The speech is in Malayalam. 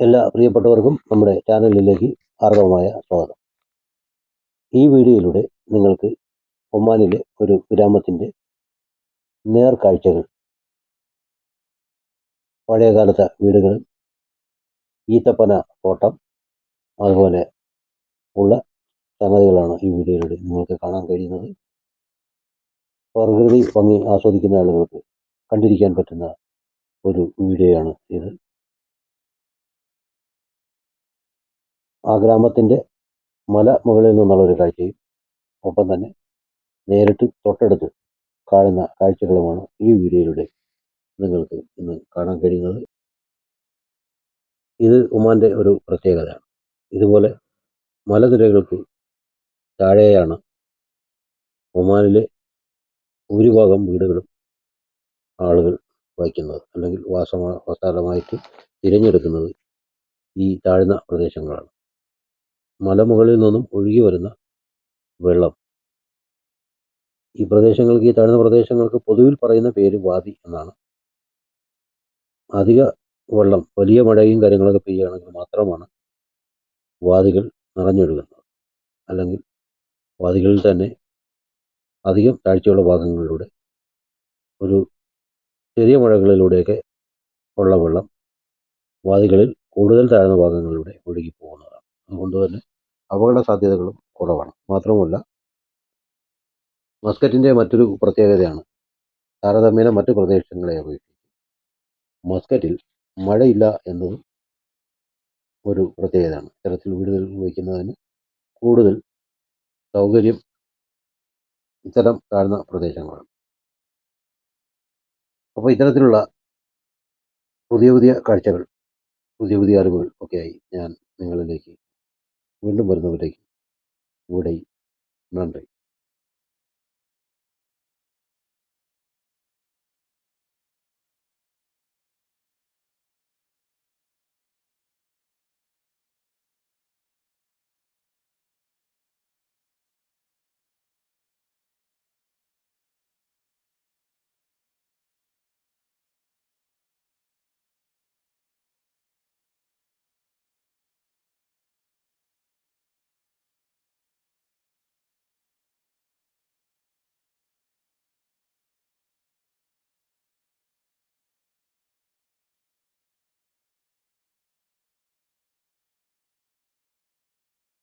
എല്ലാ പ്രിയപ്പെട്ടവർക്കും നമ്മുടെ ചാനലിലേക്ക് ഹാർദവമായ സ്വാഗതം. ഈ വീഡിയോയിലൂടെ നിങ്ങൾക്ക് ഒമാനിലെ ഒരു ഗ്രാമത്തിന്റെ നേർക്കാഴ്ചകൾ പഴയകാലത്തെ വീടുകൾ ഈത്തപ്പന തോട്ടം അതുപോലെ ഉള്ള സംഗതികളാണ് ഈ വീഡിയോയിലൂടെ നിങ്ങൾക്ക് കാണാൻ കഴിയുന്നത്. പ്രകൃതി ഭംഗി ആസ്വദിക്കുന്ന ആളുകൾക്ക് കണ്ടിരിക്കാൻ പറ്റുന്ന ഒരു വീഡിയോയാണ് ഇത്. ആ ഗ്രാമത്തിന്റെ മല മുകളിൽ നിന്നുള്ള ഒരു കാഴ്ചയും ഒപ്പം തന്നെ നേരിട്ട് തൊട്ടടുത്ത് കാണുന്ന കാഴ്ചകളുമാണ് ഈ വീഡിയോയിലൂടെ നിങ്ങൾക്ക് ഇന്ന് കാണാൻ കഴിയുന്നത്. ഇത് ഒമാന്റെ ഒരു പ്രത്യേകതയാണ് ഇതുപോലെ മലനിരകൾക്ക് താഴെയാണ് ഒമാനിലെ ഭൂരിഭാഗം വീടുകളും ആളുകൾ വയ്ക്കുന്നത്. അല്ലെങ്കിൽ വാസമ വസാലമായിട്ട് തിരഞ്ഞെടുക്കുന്നത് ഈ താഴ്ന്ന പ്രദേശങ്ങളാണ്. മലമുകളിൽ നിന്നും ഒഴുകി വരുന്ന വെള്ളം. ഈ പ്രദേശങ്ങൾക്ക് ഈ താഴ്ന്ന പ്രദേശങ്ങൾക്ക് പൊതുവിൽ പറയുന്ന പേര് വാദി എന്നാണ്. അധിക വെള്ളം വലിയ മഴയും കാര്യങ്ങളൊക്കെ പെയ്യുകയാണെങ്കിൽ മാത്രമാണ് വാദികൾ നിറഞ്ഞൊഴുകുന്നത്. അല്ലെങ്കിൽ വാദികളിൽ തന്നെ അധികം താഴ്ചയുള്ള ഭാഗങ്ങളിലൂടെ ഒരു ചെറിയ മഴകളിലൂടെയൊക്കെ ഉള്ള വെള്ളം വാദികളിൽ കൂടുതൽ താഴ്ന്ന ഭാഗങ്ങളിലൂടെ ഒഴുകി പോകുന്നതാണ്. അതുകൊണ്ട് തന്നെ അപകട സാധ്യതകളും കുറവാണ്. മാത്രമല്ല മസ്കറ്റിന്റെ മറ്റൊരു പ്രത്യേകതയാണ് താരതമ്യേന മറ്റു പ്രദേശങ്ങളെ അപേക്ഷിച്ച്. മസ്കറ്റിൽ മഴയില്ല എന്നതും ഒരു പ്രത്യേകതയാണ്. ഇത്തരത്തിൽ വീടുകൾ വയ്ക്കുന്നതിന് കൂടുതൽ സൗകര്യം ഇത്തരം താഴ്ന്ന പ്രദേശങ്ങളാണ്. അപ്പോൾ ഇത്തരത്തിലുള്ള പുതിയ പുതിയ കാഴ്ചകൾ പുതിയ പുതിയ അറിവുകൾ ഒക്കെയായി ഞാൻ மீண்டும் வருவது வரை உடை. நன்றி.